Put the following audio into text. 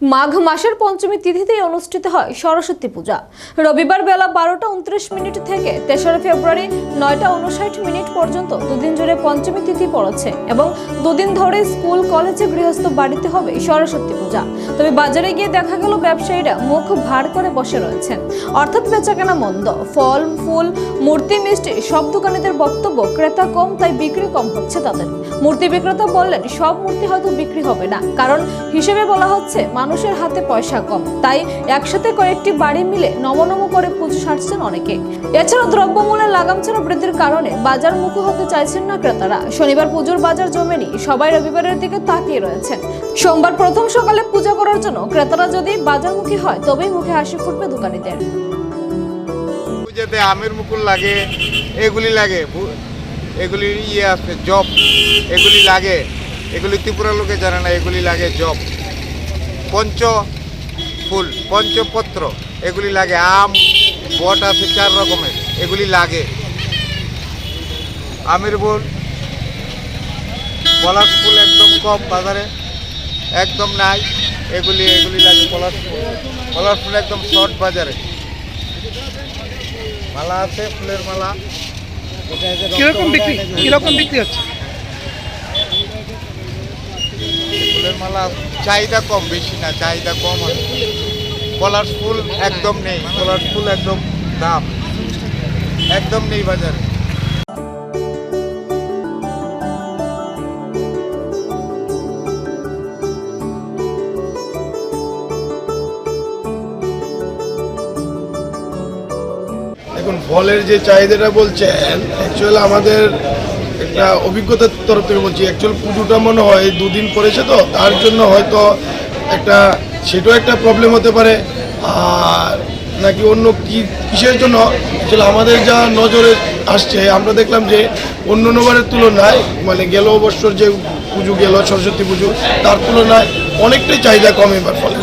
মাঘ মাসের পঞ্চমী তিথিতেই অনুষ্ঠিত হয় সরস্বতী পূজা। রবিবার বেলা বারোটা উনত্রিশ মিনিট থেকে তেসরা ফেব্রুয়ারি নয়টা উনষাট মিনিট পর্যন্ত দুদিন জুড়ে পঞ্চমী তিথি পড়েছে এবং দুদিন ধরে স্কুল, কলেজে গৃহস্থ বাড়িতে হবে সরস্বতী পূজা। তবে বাজারে গিয়ে দেখা গেল ব্যবসায়ীরা মুখ ভার করে বসে রয়েছেন। অর্থাৎ বেচাকেনা মন্দ। ফল, ফুল, মূর্তি, মিষ্টি সব দোকানিদের বক্তব্য ক্রেতা কম, তাই বিক্রি কম হচ্ছে তাদের। মূর্তি বিক্রেতা বললেন, সব মূর্তি হয়তো বিক্রি হবে না। কারণ হিসেবে বলা হচ্ছে মানুষের হাতে পয়সা কম। তাই একসাথে কয়েকটি বাড়ি মিলে নমনম করে পুজো সারছেন অনেকে। এছাড়া দ্রব্যমূল্যের লাগাম ছাড়া বৃদ্ধির কারণে বাজার মুখো হতে চাইছেন না ক্রেতারা। শনিবার পুজোর বাজার জমেনি, সবাই রবিবারের দিকে তাকিয়ে রয়েছেন। সোমবার প্রথম সকালে পূজা করার জন্য ক্রেতারা যদি বাজারমুখী হয়, তবেই মুখে হাসি ফুটবে দোকানিদের। আমের মুকুল লাগে, এগুলি লাগে এগুলি ইয়ে আছে, জব। এগুলি লাগে, এগুলি ত্রিপুরা লোকে জানে না, এগুলি লাগে জব। পঞ্চ ফুল, পঞ্চপত্র, এগুলি লাগে আম, বট আছে চার রকমের, এগুলি লাগে। আমের ফুল পলাশ ফুল একদম কম বাজারে, একদম নাই, এগুলি এগুলি লাগে পলাশ ফুল। পলাশ ফুল একদম শর্ট বাজারে। মালা আছে, ফুলের মালা। কীরকম বিক্রি? কীরকম বিক্রি হচ্ছে? ফুলের মালা চাহিদা কম, বেশি না, চাহিদা কম আছে কলার ফুল একদম নেই, কলার ফুল একদম দাম। একদম নেই বাজারে। দেখুন, ফলের যে চাহিদাটা বলছেন অ্যাকচুয়ালি আমাদের একটা অভিজ্ঞতার তরফ থেকে বলছি অ্যাকচুয়াল পুজোটা মনে হয় দুদিন পড়েছে তো, তার জন্য হয়তো একটা, সেটাও একটা প্রবলেম হতে পারে। আর নাকি অন্য কি, কিসের জন্য? অ্যাকচুয়ালি আমাদের যা নজরে আসছে, আমরা দেখলাম যে অন্য অন্যবারের তুলনায় মানে গেল বছর যে পুজো গেল, সরস্বতী পুজো, তার তুলনায় অনেকটাই চাহিদা কম এবার ফলে।